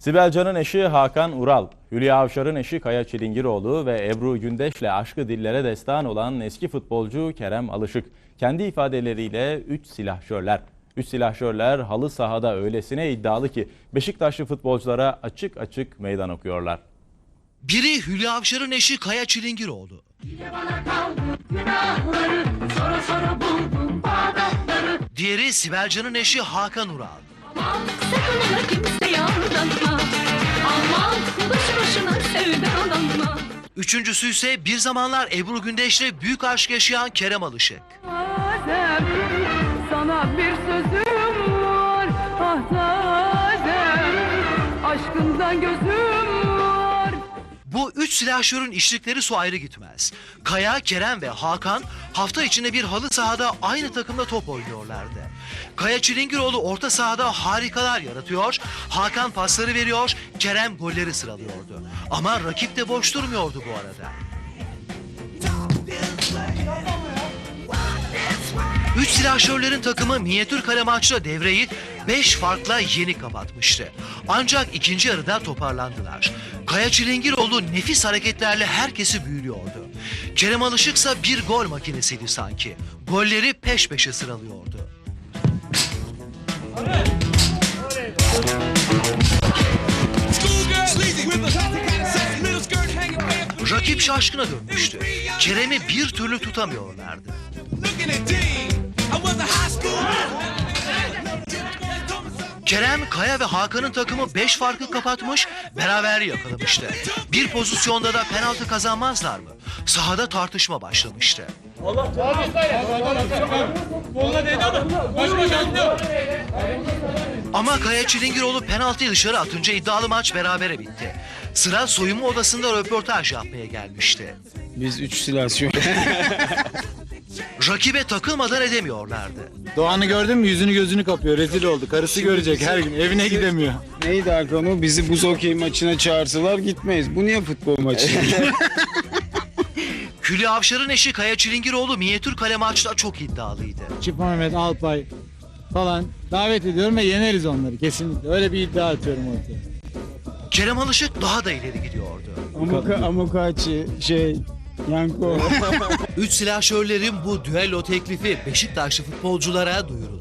Sibel Can'ın eşi Hakan Ural, Hülya Avşar'ın eşi Kaya Çilingiroğlu ve Ebru Gündeş'le aşkı dillere destan olan eski futbolcu Kerem Alışık. Kendi ifadeleriyle 3 silahşörler. 3 silahşörler halı sahada öylesine iddialı ki Beşiktaşlı futbolculara açık açık meydan okuyorlar. Biri Hülya Avşar'ın eşi Kaya Çilingiroğlu. Buldum Diğeri Sibel Can'ın eşi Hakan Ural. Aman sakın ola kimseye aldanma Aman boş boşuna sevdalanma Üçüncüsü ise bir zamanlar Ebru Gündeş'le büyük aşk yaşayan Kerem Alışık. Adem sana bir sözüm var. Ah Adem aşkından gözüm Bu üç silahşörün işlikleri su ayrı gitmez. Kaya, Kerem ve Hakan hafta içinde bir halı sahada aynı takımda top oynuyorlardı. Kaya Çilingiroğlu orta sahada harikalar yaratıyor, Hakan pasları veriyor, Kerem golleri sıralıyordu. Ama rakip de boş durmuyordu bu arada. Üç silahşörlerin takımı minyatür kale maçla devreyi 5 farkla yeni kapatmıştı. Ancak ikinci yarıda toparlandılar. Kaya Çilingiroğlu nefis hareketlerle herkesi büyülüyordu. Kerem Alışıksa bir gol makinesiydi sanki. Golleri peş peşe sıralıyordu. Rakip şaşkına dönmüştü. Kerem'i bir türlü tutamıyorlardı. Kerem, Kaya ve Hakan'ın takımı 5 farkı kapatmış, beraber yakalamıştı. Bir pozisyonda da penaltı kazanmazlar mı? Sahada tartışma başlamıştı. Ama Kaya Çilingiroğlu penaltıyı dışarı atınca iddialı maç berabere bitti. Sıra soyunma odasında röportaj yapmaya gelmişti. Biz üç silahsyon. Rakibe takılmadan edemiyorlardı. Doğan'ı gördün mü yüzünü gözünü kapıyor. Rezil oldu. Karısı görecek her gün. Evine gidemiyor. Neydi Hakan o? Bizi buz okey maçına çağırsalar gitmeyiz. Bu niye futbol maçı? Hülya Avşar'ın eşi Kaya Çilingiroğlu minyatür kale maçta çok iddialıydı. Çift Mehmet Alpay falan davet ediyorum ve yeneriz onları kesinlikle. Öyle bir iddia atıyorum ortaya. Kerem Alışık daha da ileri gidiyordu. Amuka, Amukachi, şey, Yanko. Üç silahşörlerin bu düello teklifi Beşiktaşlı futbolculara duyurulur.